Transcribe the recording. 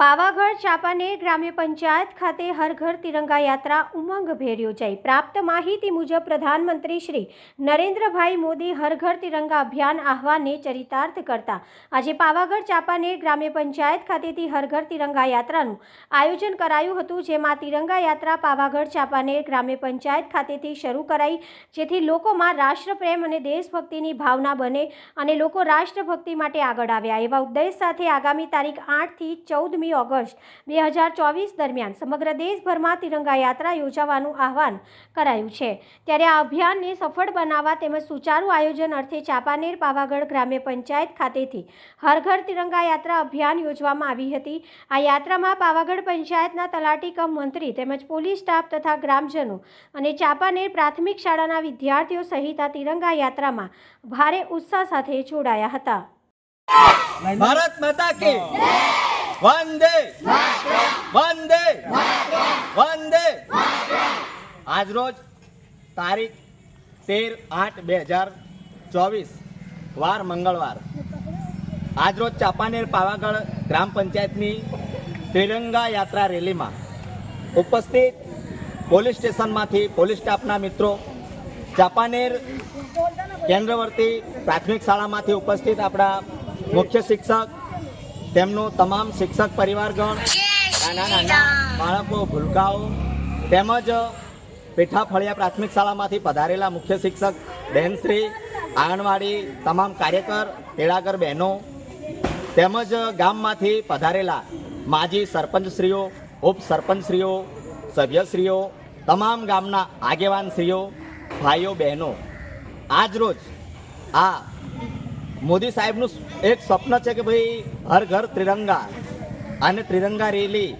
પાવાગઢ ચાંપાનેર ગ્રામ્ય પંચાયત ખાતે હર ઘર તિરંગા યાત્રા ઉમંગભેર યોજાઈ. પ્રાપ્ત માહિતી મુજબ પ્રધાનમંત્રી શ્રી નરેન્દ્રભાઈ મોદી હર ઘર તિરંગા અભિયાન આહવાનને ચરિતાર્થ કરતા. આજે પાવાગઢ ચાંપાનેર ગ્રામ્ય પંચાયત ખાતેથી હર ઘર તિરંગા યાત્રાનું આયોજન કરાયું હતું, જેમાં તિરંગા યાત્રા પાવાગઢ ચાંપાનેર ગ્રામ્ય પંચાયત ખાતેથી શરૂ કરાઈ, જેથી લોકોમાં રાષ્ટ્રપ્રેમ અને દેશભક્તિની ભાવના બને અને લોકો રાષ્ટ્રભક્તિ માટે આગળ આવ્યા. એવા ઉદ્દેશ સાથે આગામી તારીખ આઠથી ચૌદમી ઓગસ્ટ બે હજાર ચોવીસ દરમિયાન સમગ્ર દેશભરમાં તિરંગા યાત્રા યોજાવાનું આહવાન કરાયું છે. ત્યારે આ અભિયાનને સફળ બનાવવા તેમજ સુચારુ આયોજન અર્થે ચાંપાનેર પાવાગઢ ગ્રામ્ય પંચાયત ખાતેથી હર ઘર તિરંગા યાત્રા અભિયાન યોજવામાં આવી હતી. આ યાત્રામાં પાવાગઢ પંચાયતના તલાટી કમ મંત્રી તેમજ પોલીસ સ્ટાફ તથા ગ્રામજનો અને ચાંપાનેર પ્રાથમિક શાળાના વિદ્યાર્થીઓ સહિત આ તિરંગા યાત્રામાં ભારે ઉત્સાહ સાથે જોડાયા હતા. ભારત માતા કી વંદે. વંદે. વંદે. આજરોજ તારીખ તેર આઠ બે હજાર ચોવીસ વાર મંગળવાર. આજરોજ ચાંપાનેર પાવાગઢ ગ્રામ પંચાયતની તિરંગા યાત્રા રેલીમાં ઉપસ્થિત પોલીસ સ્ટેશનમાંથી પોલીસ સ્ટાફના મિત્રો ચાંપાનેર કેન્દ્રવર્તી પ્રાથમિક શાળામાંથી ઉપસ્થિત આપણા મુખ્ય શિક્ષક તેમનું તમામ શિક્ષક પરિવારગણ નાના નાના બાળકો ભૂલકાઓ તેમજ પેઠા ફળિયા પ્રાથમિક શાળામાંથી પધારેલા મુખ્ય શિક્ષક બહેનશ્રી આંગણવાડી તમામ કાર્યકર તેડાગર બહેનો તેમજ ગામમાંથી પધારેલા માજી સરપંચશ્રીઓ ઉપસરપંચશ્રીઓ સભ્યશ્રીઓ તમામ ગામના આગેવાનશ્રીઓ ભાઈઓ બહેનો. આજરોજ આ મોદી સાહેબનું એક સ્વપ્ન છે કે ભાઈ હર ઘર ત્રિરંગા અને ત્રિરંગા રેલી